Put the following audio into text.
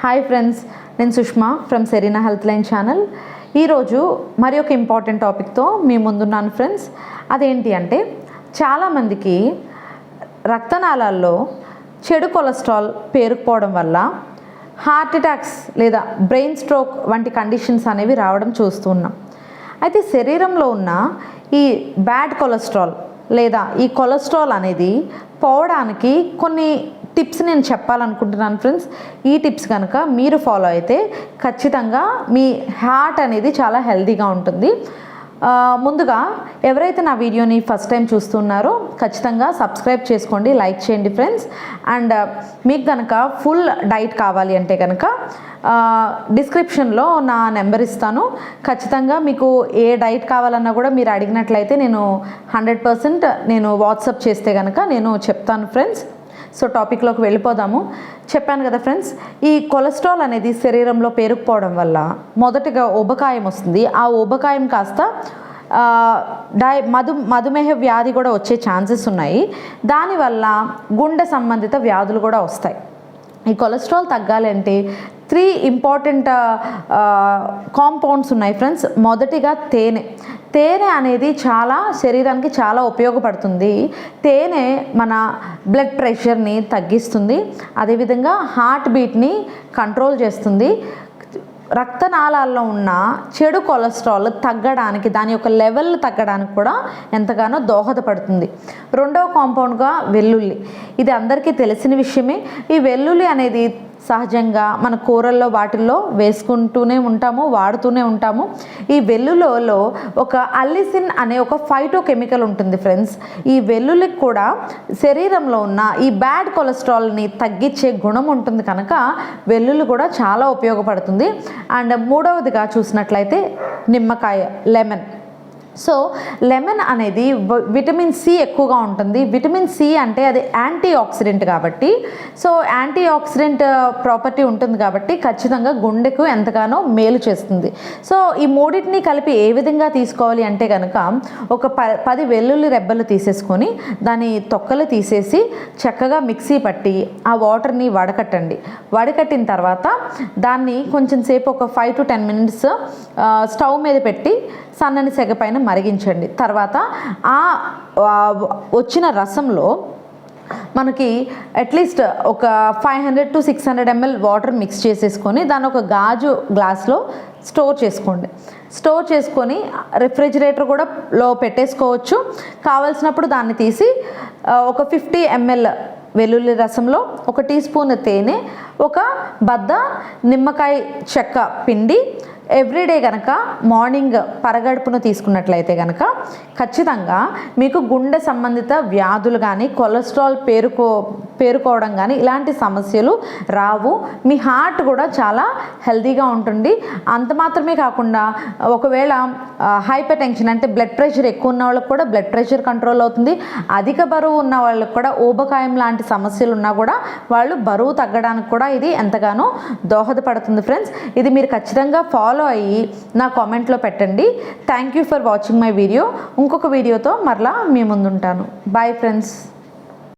Hi friends నేను Sushma from Serena health line channel ఈరోజు మరి ఒక ఇంపార్టెంట్ టాపిక్తో మీ ముందున్నాను ఫ్రెండ్స్ అదేంటి అంటే చాలామందికి రక్తనాళాల్లో చెడు కొలెస్ట్రాల్ పేరుకుపోవడం వల్ల హార్ట్ అటాక్స్ లేదా బ్రెయిన్ స్ట్రోక్ వంటి కండిషన్స్ అనేవి రావడం చూస్తున్నాం. అయితే శరీరంలో ఉన్న ఈ బ్యాడ్ కొలెస్ట్రాల్ లేదా ఈ కొలెస్ట్రాల్ అనేది పోవడానికి కొన్ని టిప్స్ నేను చెప్పాలనుకుంటున్నాను ఫ్రెండ్స్. ఈ టిప్స్ కనుక మీరు ఫాలో అయితే ఖచ్చితంగా మీ హార్ట్ అనేది చాలా హెల్తీగా ఉంటుంది. ముందుగా ఎవరైతే నా వీడియోని ఫస్ట్ టైం చూస్తున్నారో ఖచ్చితంగా సబ్స్క్రైబ్ చేసుకోండి లైక్ చేయండి ఫ్రెండ్స్. అండ్ మీకు కనుక ఫుల్ డైట్ కావాలి అంటే కనుక డిస్క్రిప్షన్లో నా నెంబర్ ఇస్తాను. ఖచ్చితంగా మీకు ఏ డైట్ కావాలన్నా కూడా మీరు అడిగినట్లయితే నేను హండ్రెడ్ పర్సెంట్ నేను వాట్సప్ చేస్తే కనుక నేను చెప్తాను ఫ్రెండ్స్. సో టాపిక్లోకి వెళ్ళిపోదాము. చెప్పాను కదా ఫ్రెండ్స్ ఈ కొలెస్ట్రాల్ అనేది శరీరంలో పేరుకుపోవడం వల్ల మొదటగా ఉబకాయం వస్తుంది. ఆ ఉబకాయం కాస్త డై మధు మధుమేహ వ్యాధి కూడా వచ్చే ఛాన్సెస్ ఉన్నాయి. దానివల్ల గుండె సంబంధిత వ్యాధులు కూడా వస్తాయి. ఈ కొలెస్ట్రాల్ తగ్గాలంటే త్రీ ఇంపార్టెంట్ కాంపౌండ్స్ ఉన్నాయి ఫ్రెండ్స్. మొదటిగా తేనె. తేనె అనేది చాలా శరీరానికి చాలా ఉపయోగపడుతుంది. తేనె మన బ్లడ్ ప్రెషర్ని తగ్గిస్తుంది. అదేవిధంగా హార్ట్ బీట్ని కంట్రోల్ చేస్తుంది. రక్తనాళాల్లో ఉన్న చెడు కొలెస్ట్రాల్ తగ్గడానికి దాని యొక్క లెవెల్ తగ్గడానికి కూడా ఎంతగానో దోహదపడుతుంది. రెండవ కాంపౌండ్గా వెల్లుల్లి. ఇది అందరికీ తెలిసిన విషయమే. ఈ వెల్లుల్లి అనేది సహజంగా మన కూరల్లో వాటిల్లో వేసుకుంటూనే ఉంటాము వాడుతూనే ఉంటాము. ఈ వెల్లుల్లిలో ఒక అల్లిసిన్ అనే ఒక ఫైటో కెమికల్ ఉంటుంది ఫ్రెండ్స్ ఈ వెల్లుల్లికి కూడా శరీరంలో ఉన్న ఈ బ్యాడ్ కొలెస్ట్రాల్ని తగ్గించే గుణం ఉంటుంది కనుక వెల్లుల్లి కూడా చాలా ఉపయోగపడుతుంది. అండ్ మూడవదిగా చూసినట్లయితే నిమ్మకాయ లెమన్ సో లెమన్ అనేది విటమిన్ సి ఎక్కువగా ఉంటుంది. విటమిన్ సి అంటే అది యాంటీ ఆక్సిడెంట్ కాబట్టి. సో యాంటీ ఆక్సిడెంట్ ప్రాపర్టీ ఉంటుంది కాబట్టి ఖచ్చితంగా గుండెకు ఎంతగానో మేలు చేస్తుంది. సో ఈ మూడింటిని కలిపి ఏ విధంగా తీసుకోవాలి అంటే కనుక ఒక ప పది వెల్లుల్లి రెబ్బలు తీసేసుకొని దాని తొక్కలు తీసేసి చక్కగా మిక్సీ పట్టి ఆ వాటర్ని వడకట్టండి. వడకట్టిన తర్వాత దాన్ని కొంచెం సేపు ఒక five to ten minutes stove మీద పెట్టి సన్నని సెగ పైన మరిగించండి. తర్వాత ఆ వచ్చిన రసంలో మనకి అట్లీస్ట్ ఒక five hundred to six hundred ml water mix చేసేసుకొని దాన్ని ఒక గాజు గ్లాస్లో స్టోర్ చేసుకోండి. స్టోర్ చేసుకొని రిఫ్రిజిరేటర్ కూడా లో పెట్టేసుకోవచ్చు. కావలసినప్పుడు దాన్ని తీసి ఒక ఫిఫ్టీ ఎంఎల్ వెల్లుల్లి రసంలో ఒక టీ స్పూన్ తేనె ఒక బద్ద నిమ్మకాయ చెక్క పిండి ఎవ్రీడే కనుక మార్నింగ్ పరగడుపును తీసుకున్నట్లయితే కనుక ఖచ్చితంగా మీకు గుండె సంబంధిత వ్యాధులు కానీ కొలెస్ట్రాల్ పేరుకో పేరుకోవడం కానీ ఇలాంటి సమస్యలు రావు. మీ హార్ట్ కూడా చాలా హెల్తీగా ఉంటుంది. అంత మాత్రమే కాకుండా ఒకవేళ హైపర్ టెన్షన్ అంటే బ్లడ్ ప్రెషర్ ఎక్కువ ఉన్న వాళ్ళకి కూడా బ్లడ్ ప్రెషర్ కంట్రోల్ అవుతుంది. అధిక బరువు ఉన్న వాళ్ళకి కూడా ఊబకాయం లాంటి సమస్యలు ఉన్నా కూడా వాళ్ళు బరువు తగ్గడానికి కూడా ఇది ఎంతగానో దోహదపడుతుంది ఫ్రెండ్స్ ఇది మీరు ఖచ్చితంగా ఫాలో అయ్యి నా కామెంట్లో పెట్టండి. Thank you for watching my video ఇంకొక వీడియోతో మరలా మీ ముందుంటాను. Bye friends